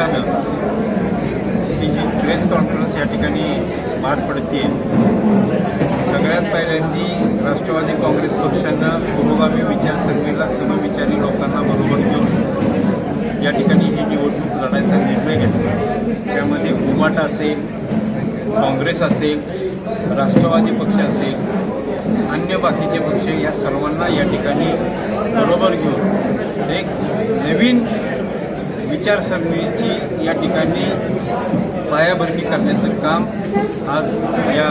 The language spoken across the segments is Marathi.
अनुषंगानं ही जी प्रेस कॉन्फरन्स या ठिकाणी पार पडते सगळ्यात पहिल्यांदी राष्ट्रवादी काँग्रेस पक्षानं पुरोगामी विचारसरणीला समविचारी लोकांना बरोबर घेऊन या ठिकाणी ही निवडणूक लढायचा निर्णय घेतला. त्यामध्ये उमाट असेल काँग्रेस असेल राष्ट्रवादी पक्ष असेल अन्य बाकीचे पक्ष या सर्वांना या ठिकाणी बरोबर घेऊन एक नवीन विचारसरणीची या ठिकाणी पायाभरणी करण्याचं काम आज या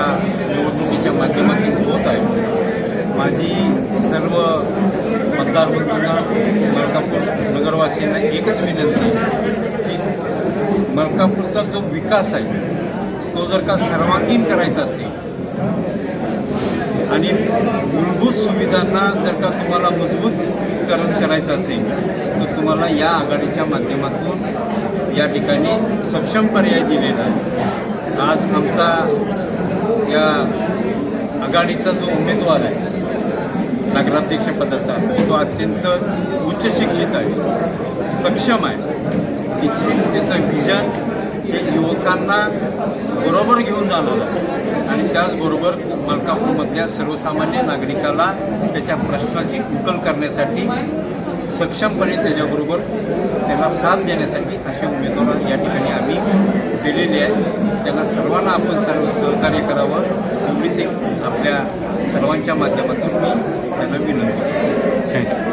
निवडणुकीच्या माध्यमातून होत आहे. माझी सर्व मतदार बंधूंना मलकापूर नगरवासियांना एकच विनंती की मलकापूरचा जो विकास आहे तो जर का सर्वांगीण करायचा असेल आणि मूलभूत जर का तुम्हाला मजबूतकरण करायचं असेल तर तुम्हाला या आघाडीच्या माध्यमातून या ठिकाणी सक्षम पर्याय दिलेला आहे. आज आमचा या आघाडीचा जो उमेदवार आहे नगराध्यक्षपदाचा तो अत्यंत उच्च शिक्षित आहे सक्षम आहे. तिची त्याचं विजन हे युवकांना बरोबर घेऊन जाणार आहे. त्याचबरोबर मलकापूरमधल्या सर्वसामान्य नागरिकाला त्याच्या प्रश्नाची उकल करण्यासाठी सक्षमपणे त्याच्याबरोबर त्याला साथ देण्यासाठी असे उमेदवार या ठिकाणी आम्ही दिलेले आहे त्यांना सर्वांना आपण सर्व सहकार्य करावं एवढीच एक आपल्या सर्वांच्या माध्यमातून मी त्यांना विनंती थँक्यू